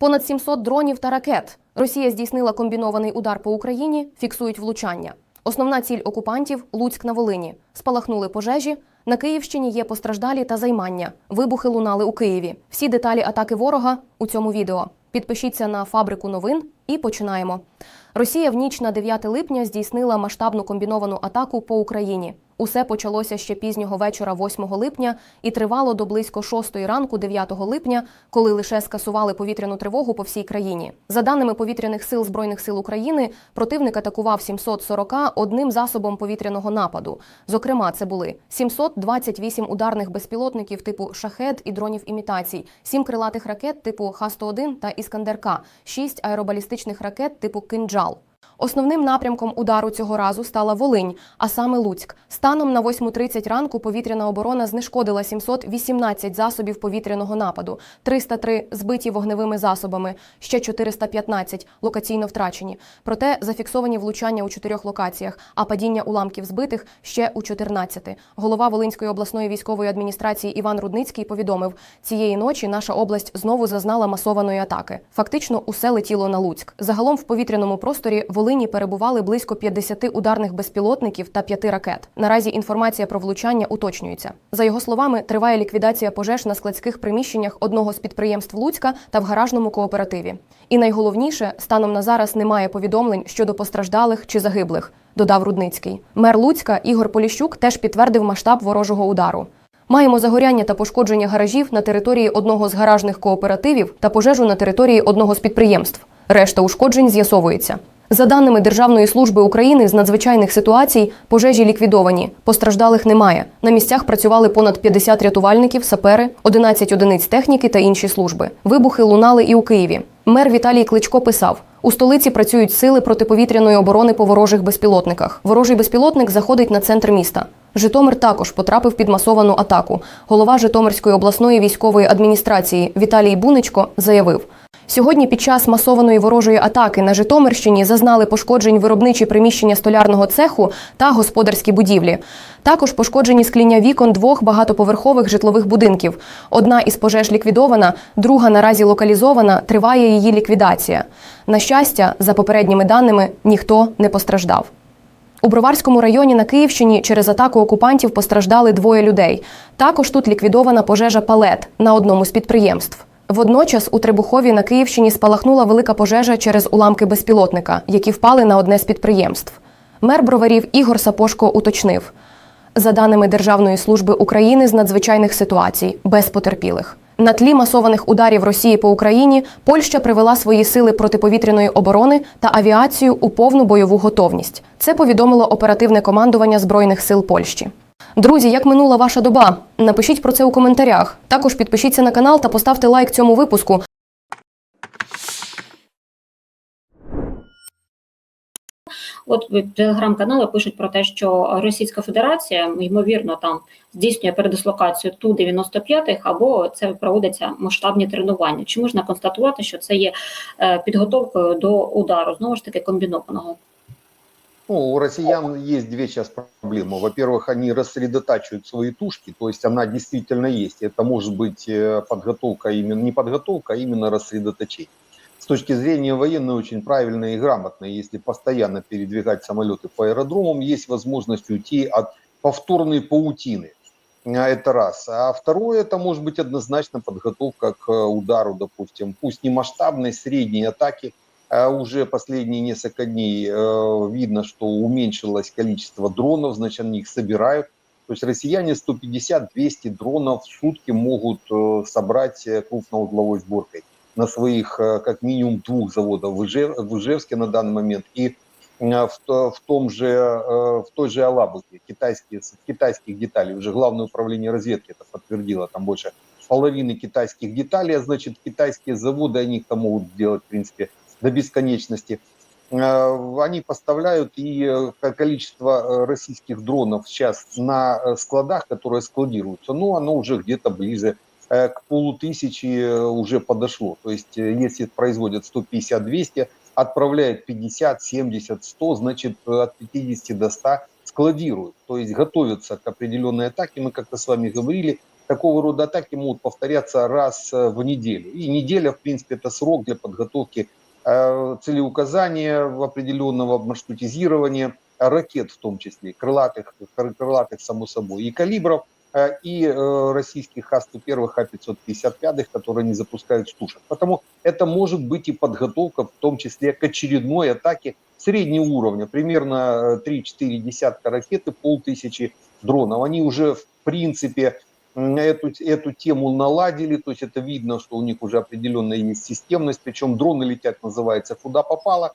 Понад 700 дронів та ракет. Росія здійснила комбінований удар по Україні, фіксують влучання. Основна ціль окупантів Луцьк на Волині. Спалахнули пожежі. На Київщині є постраждалі та займання. Вибухи лунали у Києві. Всі деталі атаки ворога у цьому відео. Підпишіться на фабрику новин і починаємо. Росія в ніч на 9 липня здійснила масштабну комбіновану атаку по Україні. Усе почалося ще пізнього вечора 8 липня і тривало до близько 6 ранку 9 липня, коли лише скасували повітряну тривогу по всій країні. За даними повітряних сил збройних сил України, противник атакував 740 одним засобом повітряного нападу. Зокрема, це були 728 ударних безпілотників типу шахет і дронів імітацій, 7 крилатих ракет типу Х-101 та Іскандер-К, 6 аеробалістичних ракет типу Кинджал. Основним напрямком удару цього разу стала Волинь, а саме Луцьк. Станом на 8.30 ранку повітряна оборона знешкодила 718 засобів повітряного нападу, 303 збиті вогневими засобами, ще 415 локаційно втрачені. Проте зафіксовані влучання у чотирьох локаціях, а падіння уламків збитих ще у 14. Голова Волинської обласної військової адміністрації Іван Рудницький повідомив, цієї ночі наша область знову зазнала масованої атаки. Фактично, усе летіло на Луцьк. Загалом в повітряному просторі Волині перебували близько 50 ударних безпілотників та 5 ракет. Наразі інформація про влучання уточнюється. За його словами, триває ліквідація пожеж на складських приміщеннях одного з підприємств Луцька та в гаражному кооперативі. І найголовніше, станом на зараз немає повідомлень щодо постраждалих чи загиблих, додав Рудницький. Мер Луцька Ігор Поліщук теж підтвердив масштаб ворожого удару. Маємо загоряння та пошкодження гаражів на території одного з гаражних кооперативів та пожежу на території одного з підприємств. Решта ушкоджень з'ясовується. За даними Державної служби України з надзвичайних ситуацій, пожежі ліквідовані, постраждалих немає. На місцях працювали понад 50 рятувальників, сапери, 11 одиниць техніки та інші служби. Вибухи лунали і у Києві. Мер Віталій Кличко писав: у столиці працюють сили протиповітряної оборони по ворожих безпілотниках. Ворожий безпілотник заходить на центр міста. Житомир також потрапив під масовану атаку. Голова Житомирської обласної військової адміністрації Віталій Буничко заявив. Сьогодні під час масованої ворожої атаки на Житомирщині зазнали пошкоджень виробничі приміщення столярного цеху та господарські будівлі. Також пошкоджені скління вікон двох багатоповерхових житлових будинків. Одна із пожеж ліквідована, друга наразі локалізована, триває її ліквідація. На щастя, за попередніми даними, ніхто не постраждав. У Броварському районі на Київщині через атаку окупантів постраждали двоє людей. Також тут ліквідована пожежа палет на одному з підприємств. Водночас у Требухові на Київщині спалахнула велика пожежа через уламки безпілотника, які впали на одне з підприємств. Мер броварів Ігор Сапошко уточнив: за даними Державної служби України з надзвичайних ситуацій, без потерпілих. На тлі масованих ударів Росії по Україні Польща привела свої сили протиповітряної оборони та авіацію у повну бойову готовність. Це повідомило оперативне командування Збройних сил Польщі. Друзі, як минула ваша доба? Напишіть про це у коментарях. Також підпишіться на канал та поставте лайк цьому випуску. От в телеграм-канали пишуть про те, що Російська Федерація ймовірно там здійснює передислокацію ту 95-х або це проводяться масштабні тренування. Чи можна констатувати, що це є е, підготовкою до удару знову ж таки комбінованого? Ну, у россиян есть две сейчас проблемы. Во-первых, они рассредотачивают свои тушки, то есть она действительно есть. Это может быть э, подготовка, именно не подготовка, а именно рассредоточение. Точки зрения военной очень правильно и грамотно. Если постоянно передвигать самолеты по аэродромам, есть возможность уйти от повторной паутины. А, Это раз. А второе, это может быть однозначно подготовка к э, удару, допустим, пусть не масштабной, средней атаки, а уже последние несколько дней э, видно, что уменьшилось количество дронов, значит, они их собирают. То есть россияне 150-200 дронов в сутки могут э, собрать крупноузловой сборкой на своих э, как минимум двух заводах в, Ижев- в Ижевске на данный момент и э, в, в том же, э, в той же Алабуге, китайские, китайских деталей. Уже Главное управление разведки это подтвердило, там больше половины китайских деталей, а значит, китайские заводы, они это могут сделать, в принципе, до бесконечности. Они поставляют и ко- количество российских дронов сейчас на складах, которые складируются, ну, оно уже где-то ближе к полутысячи э, уже подошло. То есть, э, если производят 150-200, отправляют 50, 70, 100, значит, э, от 50 до 100 складируют. То есть, готовятся к определенной атаке. Мы как-то с вами говорили, такого рода атаки могут повторяться раз э, в неделю. И неделя, в принципе, это срок для подготовки э, целеуказания определенного маршрутизирования ракет в том числе, крылатых, кры- крылатых само собой, и калибров, э, и э, российских Х-101, Х-555, которые не запускают с тушек. Потому это может быть и подготовка, в том числе к очередной атаке среднего уровня, примерно э, 3-4 десятка ракет и полтысячи дронов. Они уже, в принципе, эту, эту тему наладили, то есть это видно, что у них уже определенная есть системность, причем дроны летят, называется, куда попало,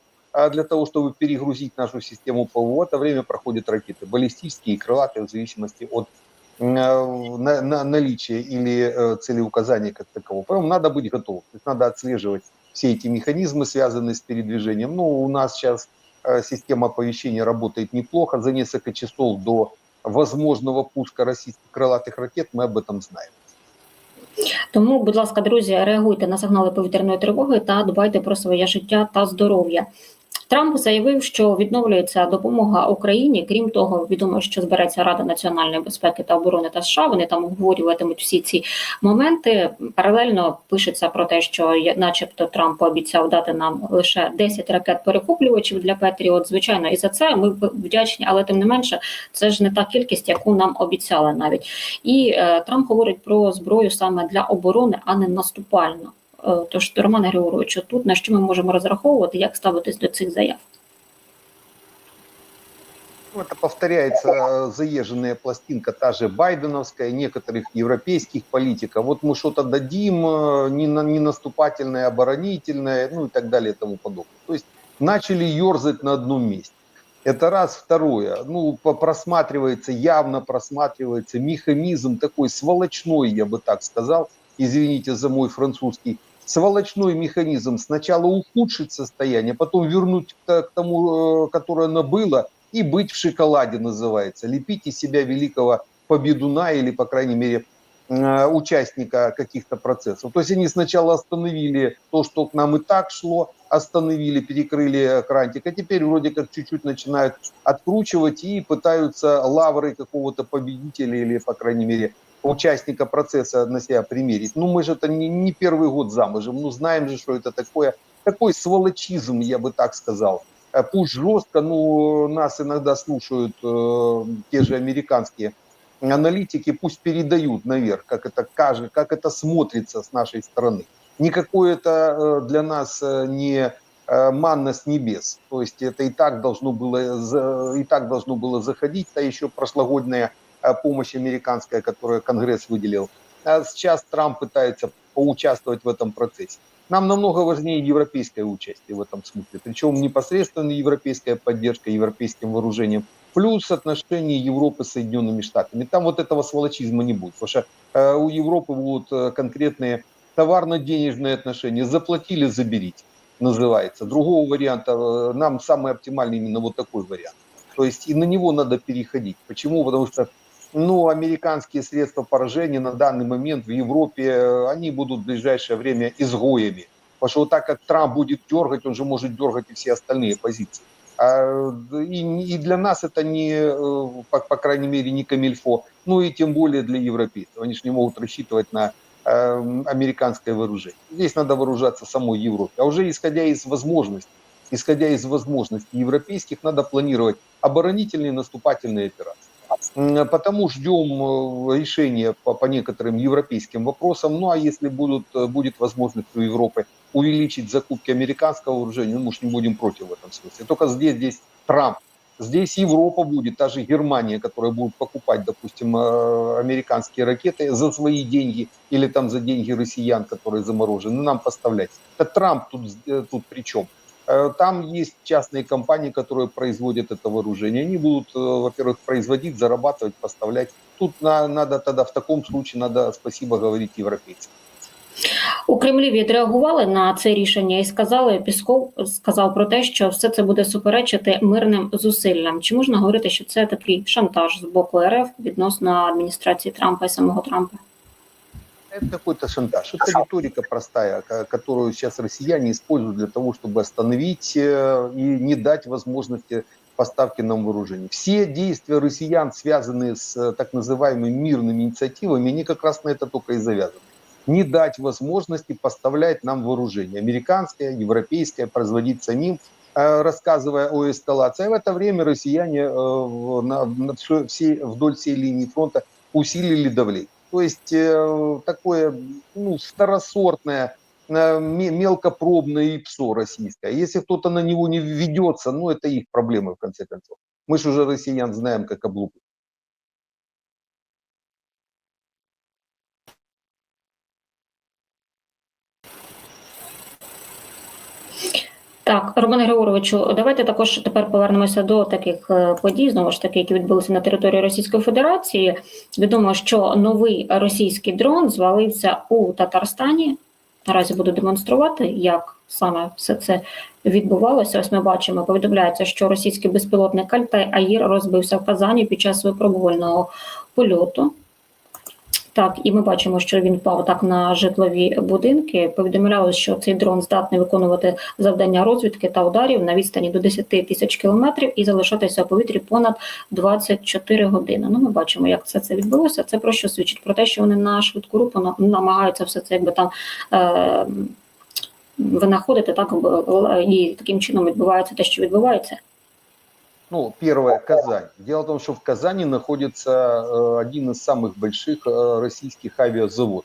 для того, чтобы перегрузить нашу систему ПВО, это время проходят ракеты, баллистические и крылатые, в зависимости от э, на- на- наличия или э, целеуказания как такового. Поэтому надо быть готовым, то есть надо отслеживать все эти механизмы, связанные с передвижением. Ну, у нас сейчас э, система оповещения работает неплохо, за несколько часов до возможного пуска российских крылатых ракет мы об этом знаем. Тому, будь ласка, друзі, реагуйте на сигнали повітряної тривоги та дбайте про своє життя та здоров'я. Трамп заявив, що відновлюється допомога Україні. Крім того, відомо, що збереться Рада національної безпеки та оборони та США. Вони там обговорюватимуть всі ці моменти. Паралельно пишеться про те, що начебто Трамп пообіцяв дати нам лише 10 ракет перехоплювачів для Петріот. Звичайно, і за це ми вдячні, але тим не менше, це ж не та кількість, яку нам обіцяли навіть. І е, Трамп говорить про зброю саме для оборони, а не наступальну. Тож, Романе Григоровичу, тут на що ми можемо розраховувати, як ставитись до цих заяв? Ну, Это повторяется э, заезженная пластинка, та же байденовская, некоторых европейских политиков. Вот мы что-то дадим, не, на- не наступательное, оборонительное, ну и так далее и тому подобное. То есть начали ерзать на одном месте. Это раз. Второе. Ну, просматривается, явно просматривается механизм такой сволочной, я бы так сказал, извините за мой французский, сволочной механизм сначала ухудшить состояние, потом вернуть к, тому, э, которое оно было, и быть в шоколаде называется. Лепить из себя великого победуна или, по крайней мере, э, участника каких-то процессов. То есть они сначала остановили то, что к нам и так шло, остановили, перекрыли крантик, а теперь вроде как чуть-чуть начинают откручивать и пытаются лавры какого-то победителя или, по крайней мере, участника процесса на себя примерить. Ну, мы же это не, не первый год замужем, ну, знаем же, что это такое. Такой сволочизм, я бы так сказал. Э, Пусть жестко, но нас иногда слушают э, те же американские аналитики, пусть передают наверх, как это, каже- как это смотрится с нашей стороны. Никакое это э, для нас э, не манна с небес. То есть это и так должно было, и так должно было заходить, та еще прошлогодняя помощь американская, которую Конгресс выделил. А сейчас Трамп пытается поучаствовать в этом процессе. Нам намного важнее европейское участие в этом смысле, причем непосредственно европейская поддержка европейским вооружением, плюс отношения Европы с Соединенными Штатами. Там вот этого сволочизма не будет, потому что э, у Европы будут э, конкретные товарно-денежные отношения. Заплатили, заберите, называется. Другого варианта, э, нам самый оптимальный именно вот такой вариант. То есть и на него надо переходить. Почему? Потому что ну, американские средства поражения на данный момент в Европе, э, они будут в ближайшее время изгоями. Потому что вот так как Трамп будет дергать, он же может дергать и все остальные позиции. А, И, для нас это не, э, по, крайней мере, не камильфо, ну и тем более для европейцев. Они же не могут рассчитывать на э, американское вооружение. Здесь надо вооружаться самой Европе. А уже исходя из возможностей, исходя из возможностей европейских, надо планировать оборонительные наступательные операции. Потому ждем э, решения по, по некоторым европейским вопросам. Ну а если будут, э, будет возможность у Европы увеличить закупки американского вооружения, ну, мы же не будем против в этом смысле. Только здесь, здесь Трамп. Здесь Европа будет, та же Германия, которая будет покупать, допустим, э, американские ракеты за свои деньги или там за деньги россиян, которые заморожены, нам поставлять. Это Трамп тут, тут при чем? Э, Там есть частные компании, которые производят это вооружение. Они будут, э, во-первых, производить, зарабатывать, поставлять. Тут на- надо тогда в таком случае надо спасибо говорить европейцам. У Кремлі відреагували на це рішення і сказали, Пісков сказав про те, що все це буде суперечити мирним зусиллям. Чи можна говорити, що це такий шантаж з боку РФ відносно адміністрації Трампа і самого Трампа? Это какой-то шантаж. Это риторика простая, ко- которую сейчас россияне используют для того, чтобы остановить э, и не дать возможности поставки нам вооружений. Все действия россиян, связанные с э, так называемыми мирными инициативами, они как раз на это только и завязаны. Не дать возможности поставлять нам вооружение. Американское, европейское, производить самим, э, рассказывая о эскалации. А в это время россияне вдоль всей линии фронта усилили давление. То есть э, такое ну, второсортное, э, ме- мелкопробное ИПСО российское. Если кто-то на него не ведется, ну это их проблемы в конце концов. Мы же уже россиян знаем как облупы. Так, Роман Григоровичу, давайте також тепер повернемося до таких е, подій, знову ж таки, які відбулися на території Російської Федерації. Відомо, що новий російський дрон звалився у Татарстані. Наразі буду демонструвати, як саме все це відбувалося. Ось ми бачимо, повідомляється, що російський безпілотник Альтай Аїр розбився в Казані під час випробувального польоту. Так, і ми бачимо, що він впав так на житлові будинки. Повідомлялося, що цей дрон здатний виконувати завдання розвідки та ударів на відстані до 10 тисяч кілометрів і залишатися у повітрі понад 24 години. Ну, ми бачимо, як це це відбулося. Це про що свідчить? Про те, що вони на швидку руку намагаються все це якби там. Е- Винаходити так і таким чином відбувається те, що відбувається. Ну, первое, Казань. Дело в том, что в Казани находится э, один из самых больших э, российских авиазаводов.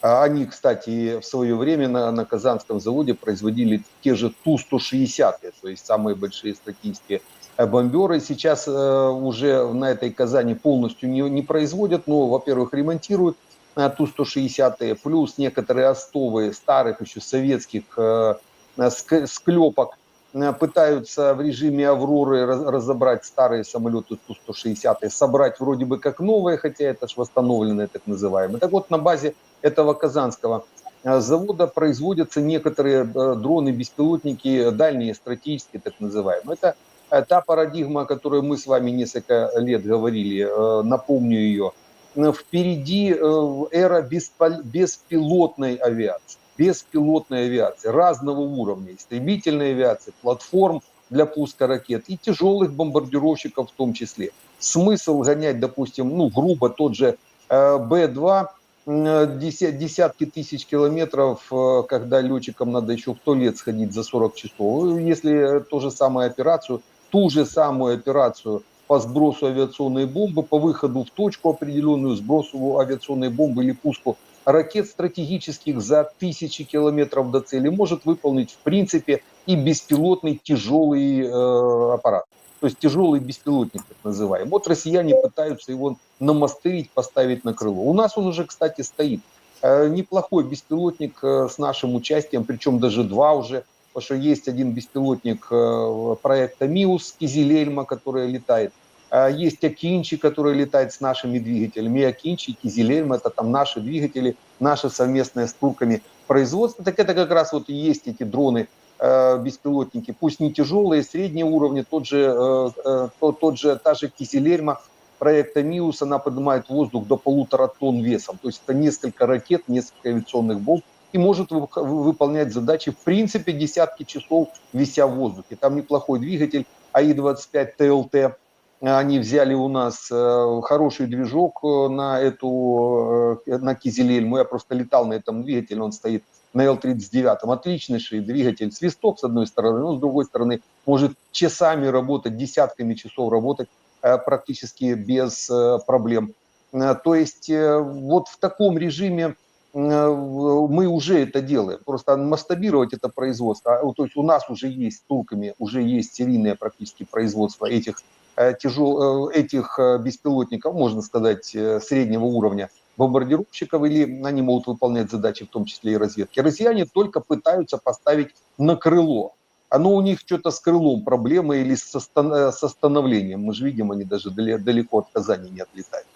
А Они, кстати, в свое время на, на Казанском заводе производили те же Ту-160, то есть самые большие стратегические э, бомберы. Сейчас уже на этой Казани полностью не, не производят, но, во-первых, ремонтируют э, Ту-160, плюс некоторые остовы старых еще советских ск- склепок пытаются в режиме Авроры раз- разобрать старые самолеты Ту-160, собрать вроде бы как новые, хотя это ж восстановленные так называемые. Так вот, на базе этого казанского э, завода производятся некоторые э, дроны-беспилотники дальние, стратегические так называемые. Это э, та парадигма, о которой мы с вами несколько лет говорили, э, напомню ее. Э, Впереди э, эра беспилотной авиации беспилотной авиации разного уровня, истребительной авиации, платформ для пуска ракет и тяжелых бомбардировщиков в том числе. Смысл гонять, допустим, ну, грубо тот же э, Б-2, э, деся- десятки тысяч километров, э, когда летчикам надо еще в туалет сходить за 40 часов. Если ту же самую операцию, ту же самую операцию по сбросу авиационной бомбы, по выходу в точку определенную, сбросу авиационной бомбы или пуску ракет стратегических за тысячи километров до цели может выполнить в принципе и беспилотный тяжелый э, аппарат. То есть тяжелый беспилотник, так называемый. Вот россияне пытаются его намастырить, поставить на крыло. У нас он уже, кстати, стоит. Э, неплохой беспилотник э, с нашим участием, причем даже два уже, потому что есть один беспилотник э, проекта МИУС Кизилельма, который летает. Есть Акинчи, который летает с нашими двигателями. И Акинчи, и Кизилельм, это там наши двигатели, наши совместные с турками производство. Так это как раз вот и есть эти дроны, э, беспилотники, пусть не тяжелые, среднего уровня, тот же, э, э, тот, же, та же Кизилельма проекта МИУС, она поднимает воздух до полутора тонн весом. То есть это несколько ракет, несколько авиационных бомб и может вы- вы- выполнять задачи в принципе десятки часов вися в воздухе. Там неплохой двигатель АИ-25 ТЛТ, они взяли у нас э, хороший движок э, на эту, э, на Кизилельму. Я просто летал на этом двигателе, он стоит на Л-39. Отличнейший двигатель. Свисток с одной стороны, но с другой стороны может часами работать, десятками часов работать практически без проблем. То есть вот в таком режиме мы уже это делаем. Просто масштабировать это производство. а, То есть у нас уже есть с турками, уже есть серийное практически производство этих тяжел, э, этих э, беспилотников, можно сказать, э, среднего уровня бомбардировщиков, или они могут выполнять задачи, в том числе и разведки. Россияне только пытаются поставить на крыло. Оно у них что-то с крылом проблемы или со, стан- э, со становлением. Мы же видим, они даже дале- далеко от Казани не отлетают.